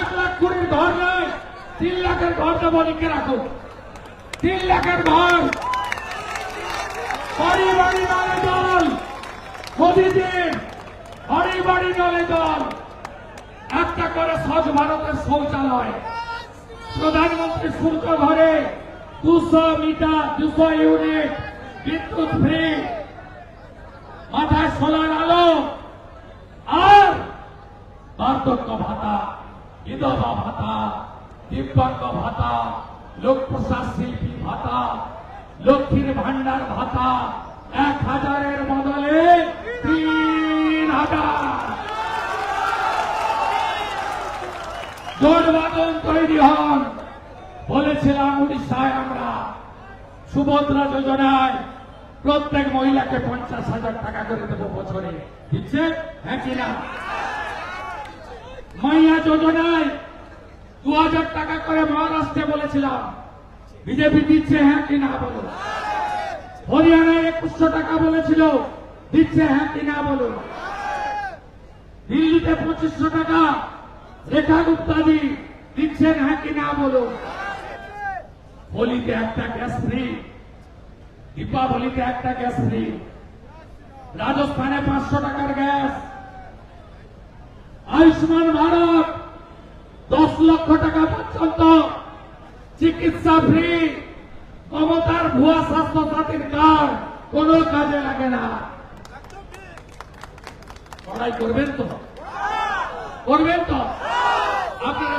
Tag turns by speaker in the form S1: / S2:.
S1: এক লাখ কুড়ির ঘর নেই তিন লাখের ঘর লিখে রাখো। তিন লাখের ঘর। বাড়ি বাড়ি নলে জল মোদিজির বাড়ি বাড়ি নলে জল। একটা করে স্বচ্ছ ভারতের শৌচালয়। প্রধানমন্ত্রী সূর্য ঘরে দুশো মিটার, দুশো ইউনিট বিদ্যুৎ ফ্রি। মাথায় সোলার আলো। আর বার্ধক্য ভাতা। বিধবা ভাতা দিব্যাঙ্গ ভাতা লোক প্রসাদ শিল্পী ভাতা লক্ষ্মীর ভান্ডার ভাতা, এক হাজারের বদলে তিন হাজার। জোট তৈরি হন বলেছিলাম উড়িষ্যায় আমরা। সুভদ্রা যোজনায় প্রত্যেক মহিলাকে পঞ্চাশ হাজার টাকা করে দেবো বছরে। দিচ্ছে? হ্যাঁ কি না? মাইয়া যোজনায় দু হাজার টাকা করে মহারাষ্ট্রে বলেছিলাম। বিজেপি দিচ্ছে হ্যাঁ কি না বলো হরিয়ানায় একুশশো টাকা বলেছিল, দিচ্ছে হ্যাঁ কি না বলো দিল্লিতে পঁচিশশো টাকা রেখা গুপ্তাদি দিচ্ছেন হ্যাঁ কি না বলো হোলিতে একটা গ্যাস ফ্রি, দীপাবলিতে একটা গ্যাস ফ্রি। রাজস্থানে পাঁচশো টাকার গ্যাস। আয়ুষ্মান ভারত, দশ লক্ষ টাকা পর্যন্ত চিকিৎসা ফ্রি মমতার ভুয়া স্বাস্থ্য সাথীর কার্ড কোন কাজে লাগে না। লড়াই করবেন তো? করবেন তো? আপনারা